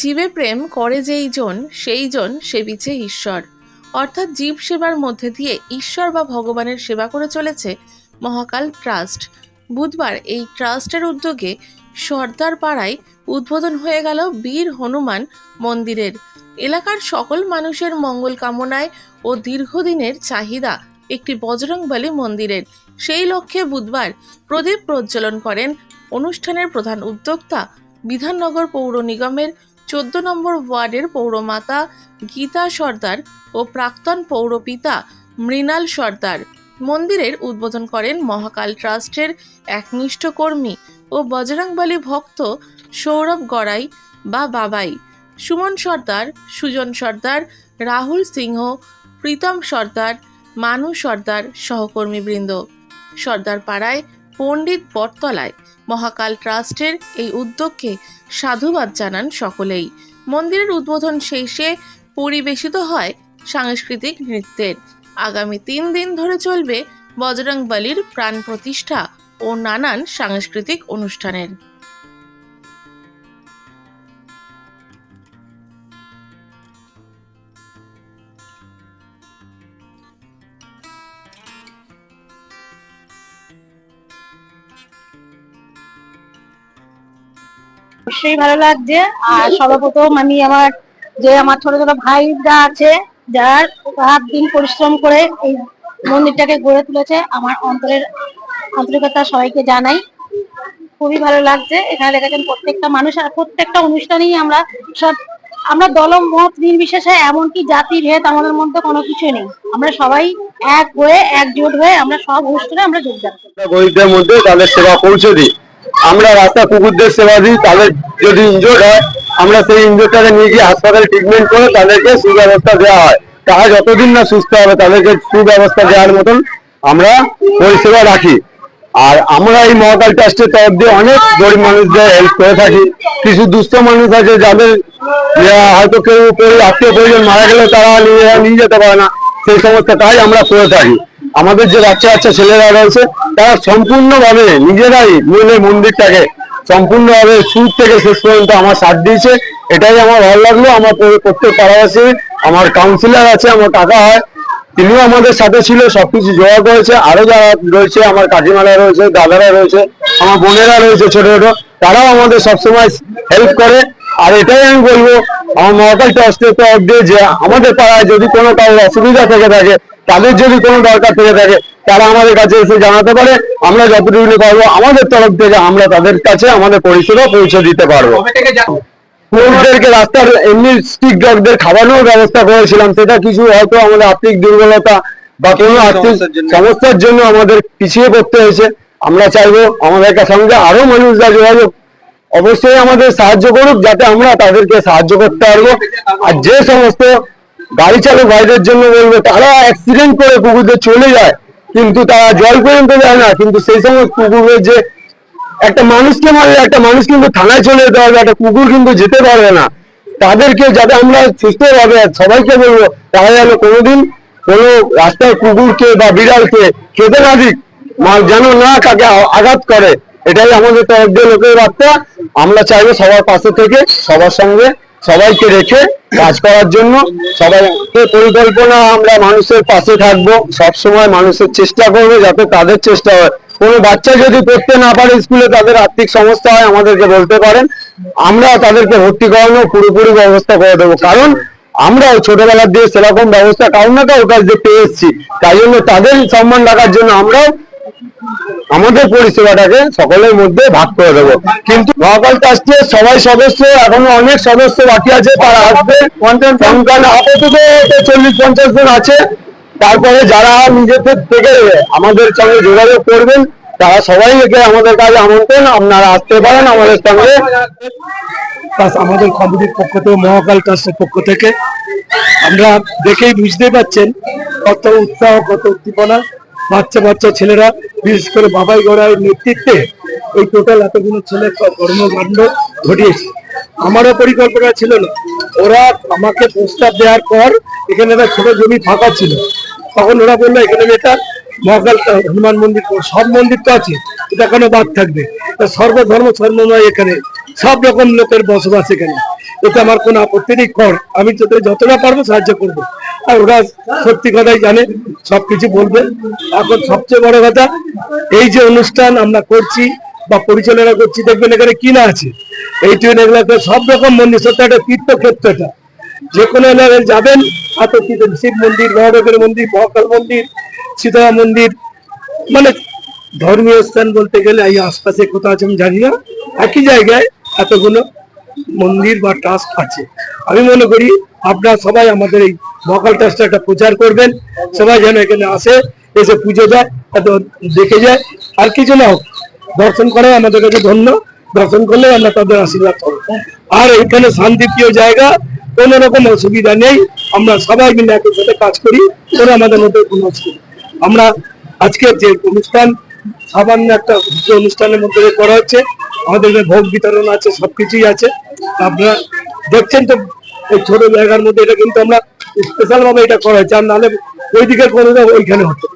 জীবে প্রেম করে যেই জন, সেই জন সেবিছে ঈশ্বর। অর্থাৎ জীব সেবার মধ্যে দিয়ে ঈশ্বর বা ভগবানের সেবা করে চলেছে মহাকাল ট্রাস্ট। বুধবার এই ট্রাস্টের উদ্যোগে সর্দার পাড়ায় উদ্বোধন হয়ে গেল বীর হনুমান মন্দিরের। এলাকার সকল মানুষের মঙ্গল কামনায় ও দীর্ঘদিনের চাহিদা একটি বজরংবলী মন্দিরের। সেই লক্ষ্যে বুধবার প্রদীপ প্রজ্বলন করেন অনুষ্ঠানের প্রধান উদ্যোক্তা বিধাননগর পৌর নিগমের চোদ্দ নম্বর ওয়ার্ডের পৌরমাতা গীতা সর্দার ও প্রাক্তন পৌরপিতা মৃণাল সর্দার মন্দিরের উদ্বোধন করেন মহাকাল ট্রাস্টের একনিষ্ঠ কর্মী ও বজরংবলী ভক্ত সৌরভ গড়াই বা বাবাই, সুমন সর্দার, সুজন সর্দার, রাহুল সিংহ, প্রীতম সর্দার, মানু সর্দার সহকর্মীবৃন্দ। সর্দার পাড়ায় পণ্ডিত বটতলায় মহাকাল ট্রাস্টের এই উদ্যোগকে সাধুবাদ জানান সকলেই। মন্দিরের উদ্বোধন শেষে পরিবেশিত হয় সাংস্কৃতিক নৃত্যের। আগামী তিন দিন ধরে চলবে বজরংবলীর প্রাণ প্রতিষ্ঠা ও নানান সাংস্কৃতিক অনুষ্ঠানের। অবশ্যই ভালো লাগছে। আর সর্বপ্রথম আমি আমার যে আমার ছোট ছোট ভাইরা আছে, যার রাত দিন পরিশ্রম করে এই মন্দিরটাকে গড়ে তুলেছে, আমার অন্তরের আন্তরিকতা সবাইকে জানাই। খুবই ভালো লাগছে। এখানে দেখেছেন প্রত্যেকটা মানুষ আর প্রত্যেকটা অনুষ্ঠানেই আমরা সব, আমরা দলম মত নির্বিশেষে এমনকি জাতি ভেদ আমাদের মধ্যে কোনো কিছু নেই। আমরা সবাই এক হয়ে, একজোট হয়ে আমরা সব অনুষ্ঠানে আমরা যোগদান করি। গরিবদের মধ্যে তাদের সেবা পৌঁছে দিই। আমরা রাস্তা কুকুরদের সেবা দিই, তাদের যদি ইনজোর্ড হয়, আমরা সেই ইনজোর্ডটাকে নিয়ে গিয়ে হাসপাতালে ট্রিটমেন্ট করে তাদেরকে সুব্যবস্থা দেওয়া হয়। তারা যতদিন না সুস্থ হবে, তাদেরকে সুব্যবস্থা দেওয়ার মতন আমরা পরিষেবা রাখি। আর আমরা এই মহাকাল ট্রাস্টের তরফ দিয়ে অনেক গরিব মানুষদের হেল্প করে থাকি। কিছু দুস্থ মানুষ আছে যাদের হয়তো কেউ কেউ আত্মীয় পরিজন মারা গেলে তারা নিয়ে যেতে পারে না। সেই সমস্ত কাজ আমরা করে থাকি। আমাদের যে বাচ্চা বাচ্চা ছেলেরা রয়েছে, তারা সম্পূর্ণভাবে নিজেরাই মিলে মন্দিরটাকে সম্পূর্ণভাবে শুরু থেকে শেষ পর্যন্ত আমার সাথ দিয়েছে। এটাই আমার ভালো লাগল, আমার প্র- প্রত্যেক পাড়াবাসী, আমার কাউন্সিলর আছে, আমার কাকা হয়, তিনিও আমাদের সাথে ছিল, সবকিছু জোগাড় করেছে। আরও যারা রয়েছে, আমার কাকিমারা রয়েছে, দাদারা রয়েছে, আমার বোনেরা রয়েছে ছোট ছোট, তারাও আমাদের সবসময় হেল্প করে। আর এটাই আমি বলব, আমার মহাকাল ট্রাস্টের তরফ দিয়ে যে আমাদের পাড়ায় যদি কোনো কারোর অসুবিধা থেকে থাকে তাদের যদি কোনো দরকার থেকে থাকে তারা আমাদের কাছে এসে জানাতে পারে। আমরা যতটুকু পারব আমাদের তরফ থেকে আমরা তাদের কাছে আমাদের পরিষেবা পৌঁছে দিতে পারব। কুকুরদেরকে রাস্তার এমনি স্টিক ডগদের খাওয়ানোর ব্যবস্থা করেছিলাম সেটা কিছু হয়তো আমাদের আর্থিক দুর্বলতা বা কোনো আর্থিক সমস্যার জন্য? আমাদের পিছিয়ে পড়তে হয়েছে। আমরা চাইব আমাদের সঙ্গে আরও মানুষরা যোগাযোগ। অবশ্যই আমাদের সাহায্য করুক যাতে আমরা তাদেরকে সাহায্য করতে পারব। আর যে সমস্ত গাড়ি চালক ভাইদের জন্য বলব, তারা অ্যাক্সিডেন্ট করে কুকুরদের চলে যায়, কিন্তু তারা জল পর্যন্ত যায় না, কিন্তু সেই সময় কুকুরের যে একটা মানুষকে মারলে একটা মানুষ কিন্তু থানায় চলে যেতে হবে একটা কুকুর কিন্তু যেতে পারবে না। তাদেরকে যাতে আমরা সুস্থ ভাবে সবাইকে বলব, তারা যেন কোনোদিন কোনো রাস্তায় কুকুরকে বা বিড়ালকে খেতে না দিক যেন না কাকে আঘাত করে, এটাই আমাদের তরফ দিয়ে লোকের বার্তা। আমরা চাইব সবার পাশে থেকে সবার সঙ্গে সবাইকে রেখে কাজ করার জন্য সবাই পরিকল্পনা, আমরা মানুষের পাশে থাকব। সব সময় মানুষের চেষ্টা করব যাতে তাদের চেষ্টা হয়। কোনো বাচ্চা যদি পড়তে না পারে স্কুলে, তাদের আর্থিক সমস্যা হয়, আমাদেরকে বলতে পারেন। আমরা তাদেরকে ভর্তি করানো পুরোপুরি ব্যবস্থা করে দেবো। কারণ আমরা ছোটবেলার দিয়ে সেরকম ব্যবস্থা, কারণ না কারোর কাছ দিয়ে পেয়ে এসেছি, তাই জন্য তাদের সম্মান রাখার জন্য আমরাও আমাদের পরিষেবাটাকে সকলের মধ্যে ভাগ করে দেবো। কিন্তু মহাকাল ট্রাস্টের সবাই সদস্য, এখনও অনেক সদস্য বাকি আছে, তারা আসবে। আপাতত চল্লিশ পঞ্চাশ জন আছে। তারপরে যারা নিজেদের থেকে আমাদের সঙ্গে যোগাযোগ করবেন, তারা সবাই একে আমাদের কাছে আমন্ত্রণ। আপনারা আসতে পারেন আমাদের সঙ্গে। আমাদের কমিটির পক্ষ থেকে, মহাকাল ট্রাস্টের পক্ষ থেকে, আমরা দেখেই বুঝতে পাচ্ছেন কত উৎসাহ, কত উদ্দীপনা। বাচ্চা বাচ্চা ছেলেরা, বিশেষ করে বাবাই গড়ার নেতৃত্বে এই টোটাল এতগুলো ছেলে কর্মকাণ্ড ঘটিয়েছে। আমারও পরিকল্পনা ছিল না। ওরা আমাকে প্রস্তাব দেওয়ার পর এখানে একটা ছোট জমি ফাঁকা ছিল। তখন ওরা বলল, এখানে এটা মহাকাল হনুমান মন্দির সব মন্দির তো আছে, এটা কেন বাদ থাকবে? সর্বধর্ম, সর্বময় এখানে, সব রকম লোকের বসবাস এখানে। এটা আমার কোনো আপত্তি নেই, কর। আমি তোদের যতটা পারব সাহায্য করব। আর ওরা সত্যি কথাই জানে, সবকিছু বলবে। এখন সবচেয়ে বড় কথা, এই যে অনুষ্ঠান আমরা করছি বা পরিচালনা করছি, দেখবেন এখানে কি না আছে? এই ট্রেন এগুলোতে সব রকম মন্দির, সত্য একটা তীর্থক্ষেত্র এটা যে কোনো এলাকায় যাবেন তীর্থ শিব মন্দির, মহাদেবের মন্দির, মহাকাল মন্দির সীতারা মন্দির মানে ধর্মীয় স্থান বলতে গেলে এই আশপাশে কোথাও আছে আমি জানি না। একই জায়গায় এতগুলো মন্দির বা ট্রাস্ট আছে। আমি মনে করি আপনারা সবাই আমাদের এই মহাকাল ট্রাস্টে একটা প্রচার করবেন। সবাই যেন এখানে আসে, এসে পুজো দেয় দেখে যায়। আর কিছু না হোক, দর্শন করাই আমাদের কাছে ধন্য। দর্শন করলে আমরা তাদের আশীর্বাদ করব আর এখানে শান্তিপ্রিয় জায়গা, কোনো রকম অসুবিধা নেই। আমরা সবাই মিলে একই সাথে কাজ করি, কোনো আমাদের মধ্যে কোনো অসুবিধা আমরা আজকের যে অনুষ্ঠান, সামান্য একটা অনুষ্ঠানের মধ্যে করা হচ্ছে, আমাদের ভোগ বিতরণ আছে, সবকিছুই আছে। আপনারা দেখছেন তো, এই ছোট জায়গার মধ্যে এটা কিন্তু আমরা স্পেশাল ভাবে এটা করা হয়েছে আর নাহলে ওইদিকে করে ওইখানে হতো।